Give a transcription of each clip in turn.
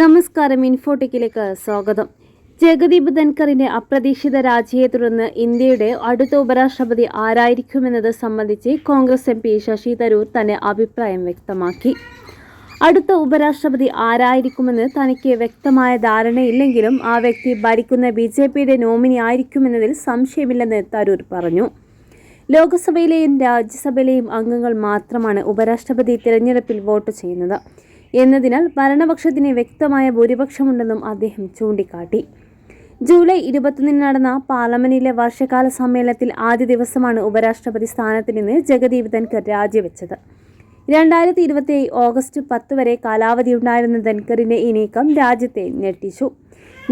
നമസ്കാരം ഇൻഫോടെക്കിലേക്ക് സ്വാഗതം. ജഗദീപ് ധൻകറിന്റെ അപ്രതീക്ഷിത രാജിയെ തുടർന്ന് ഇന്ത്യയുടെ അടുത്ത ഉപരാഷ്ട്രപതി ആരായിരിക്കുമെന്നത് സംബന്ധിച്ച് Congress M P Shashi Tharoor തന്റെ അഭിപ്രായം വ്യക്തമാക്കി. അടുത്ത ഉപരാഷ്ട്രപതി ആരായിരിക്കുമെന്ന് തനിക്ക് വ്യക്തമായ ധാരണയില്ലെങ്കിലും ആ വ്യക്തി ഭരിക്കുന്ന ബി ജെ പിയുടെ നോമിനി ആയിരിക്കുമെന്നതിൽ സംശയമില്ലെന്ന് തരൂർ പറഞ്ഞു. ലോക്സഭയിലെയും രാജ്യസഭയിലെയും അംഗങ്ങൾ മാത്രമാണ് ഉപരാഷ്ട്രപതി തിരഞ്ഞെടുപ്പിൽ വോട്ട് ചെയ്യുന്നത്. എന്നതിനാൽ ഭരണപക്ഷത്തിന് വ്യക്തമായ ഭൂരിപക്ഷമുണ്ടെന്നും അദ്ദേഹം ചൂണ്ടിക്കാട്ടി. ജൂലൈ ഇരുപത്തൊന്നിന് നടന്ന പാർലമെന്റിലെ വർഷകാല സമ്മേളനത്തിൽ ആദ്യ ദിവസമാണ് ഉപരാഷ്ട്രപതി സ്ഥാനത്ത് നിന്ന് ജഗദീപ് ധൻകർ രാജിവെച്ചത്. രണ്ടായിരത്തി ഇരുപത്തി ഓഗസ്റ്റ് പത്ത് വരെ കാലാവധിയുണ്ടായിരുന്ന ധൻകറിന്റെ ഈ നീക്കം രാജ്യത്തെ ഞെട്ടിച്ചു.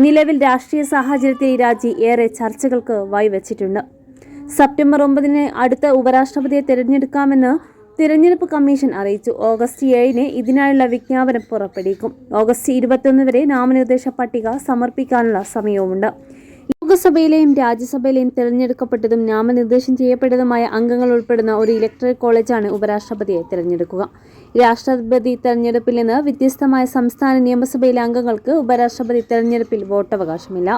നിലവിൽ രാഷ്ട്രീയ സാഹചര്യത്തിൽ ഈ രാജി ഏറെ ചർച്ചകൾക്ക് വഴിവെച്ചിട്ടുണ്ട്. സെപ്റ്റംബർ ഒമ്പതിന് അടുത്ത ഉപരാഷ്ട്രപതിയെ തിരഞ്ഞെടുക്കാമെന്ന് തിരഞ്ഞെടുപ്പ് കമ്മീഷൻ അറിയിച്ചു. ഓഗസ്റ്റ് ഏഴിന് ഇതിനായുള്ള വിജ്ഞാപനം പുറപ്പെടുവിക്കും. ഓഗസ്റ്റ് ഇരുപത്തൊന്ന് വരെ നാമനിർദ്ദേശ പട്ടിക സമർപ്പിക്കാനുള്ള സമയവുമുണ്ട്. ലോക്സഭയിലെയും രാജ്യസഭയിലെയും തിരഞ്ഞെടുക്കപ്പെട്ടതും നാമനിർദ്ദേശം ചെയ്യപ്പെട്ടതുമായ അംഗങ്ങൾ ഉൾപ്പെടുന്ന ഒരു ഇലക്ട്രൽ കോളേജാണ് ഉപരാഷ്ട്രപതിയെ തിരഞ്ഞെടുക്കുക. രാഷ്ട്രപതി തെരഞ്ഞെടുപ്പിൽ നിന്ന് വ്യത്യസ്തമായ സംസ്ഥാന നിയമസഭയിലെ അംഗങ്ങൾക്ക് ഉപരാഷ്ട്രപതി തെരഞ്ഞെടുപ്പിൽ വോട്ടവകാശമില്ല.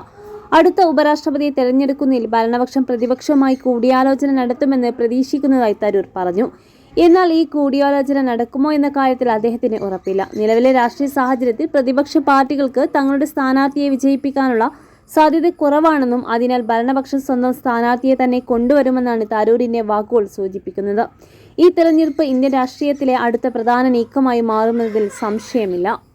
അടുത്ത ഉപരാഷ്ട്രപതിയെ തെരഞ്ഞെടുക്കുന്നതിൽ ഭരണപക്ഷം പ്രതിപക്ഷവുമായി കൂടിയാലോചന നടത്തുമെന്ന് പ്രതീക്ഷിക്കുന്നതായി തരൂർ പറഞ്ഞു. എന്നാൽ ഈ കൂടിയാലോചന നടക്കുമോ എന്ന കാര്യത്തിൽ അദ്ദേഹത്തിന് ഉറപ്പില്ല. നിലവിലെ രാഷ്ട്രീയ സാഹചര്യത്തിൽ പ്രതിപക്ഷ പാർട്ടികൾക്ക് തങ്ങളുടെ സ്ഥാനാർത്ഥിയെ വിജയിപ്പിക്കാനുള്ള സാധ്യത കുറവാണെന്നും അതിനാൽ ഭരണപക്ഷം സ്വന്തം സ്ഥാനാർത്ഥിയെ തന്നെ കൊണ്ടുവരുമെന്നാണ് തരൂരിന്റെ വാക്കുകൾ സൂചിപ്പിക്കുന്നത്. ഈ തെരഞ്ഞെടുപ്പ് ഇന്ത്യൻ രാഷ്ട്രീയത്തിലെ അടുത്ത പ്രധാന നീക്കമായി മാറുന്നതിൽ സംശയമില്ല.